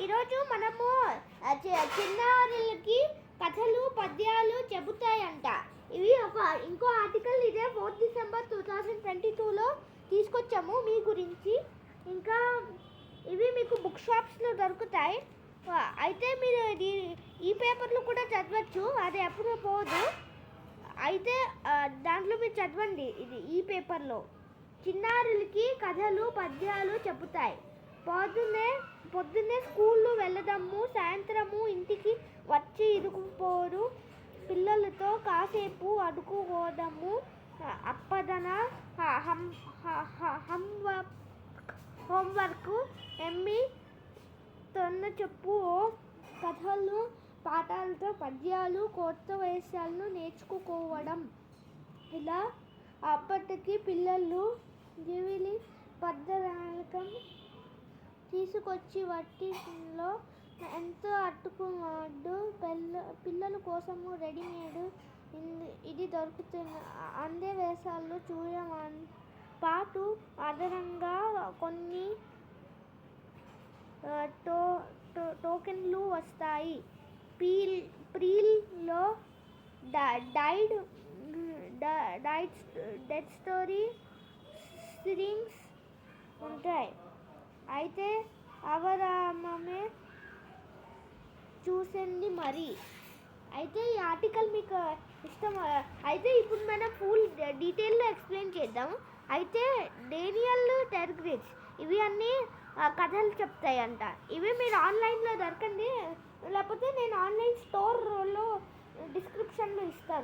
ఈరోజు మనము చి- చిన్నారులకి కథలు పద్యాలు చెబుతాయంట. ఇవి ఒక ఇంకో ఆర్టికల్ ఇదే fourth December two thousand twenty టూలో తీసుకొచ్చాము మీ గురించి. ఇంకా ఇవి మీకు బుక్ షాప్స్లో దొరుకుతాయి. అయితే మీరు ఈ పేపర్లు కూడా చదవచ్చు అది ఎప్పుడు పోదు. అయితే దాంట్లో మీరు చదవండి ఇది ఈ పేపర్లో. చిన్నారులకి కథలు పద్యాలు చెబుతాయి. పొద్దున్నే పొద్దున్నే స్కూళ్ళు వెళ్ళడము సాయంత్రము ఇంటికి వచ్చి ఇరుకుపోరు. పిల్లలతో కాసేపు అడుకోవడము అప్పదన హ- హోంవర్క్ ఎమ్మి తొన్న చెప్పు ఓ కథలు పాఠాలతో పద్యాలు కొత్త వేషాలను నేర్చుకోవడం. ఇలా అప్పటికి పిల్లలు జీవిలి పద్ధరాలకం తీసుకొచ్చి వట్టిలో ఎంతో అట్టుకున్నాడు పిల్ల పిల్లల కోసము రెడీమేడ్ ఇది దొరుకుతుంది. అందే వేషాలు చూడమని పాటు అదనంగా కొన్ని టో టో- టోకెన్లు వస్తాయి. పీల్ ప్రీల్లో డైడ్ డైడ్ డెడ్ స్టోరీ సిరింగ్స్ ఉంటాయి. అయితే అవరామమే చూసండి మరి. అయితే ఈ ఆర్టికల్ మీకు ఇష్టం అయితే ఇప్పుడు మనం ఫుల్ డీటెయిల్లో ఎక్స్ప్లెయిన్ చేద్దాం. అయితే డేనియల్ టెర్గ్రిడ్స్ ఇవి అన్నీ కథలు చెప్తాయంట. ఇవి మీరు ఆన్లైన్లో దొరకండి లేకపోతే నేను ఆన్లైన్ స్టోర్లో డిస్క్రిప్షన్లో ఇస్తాను.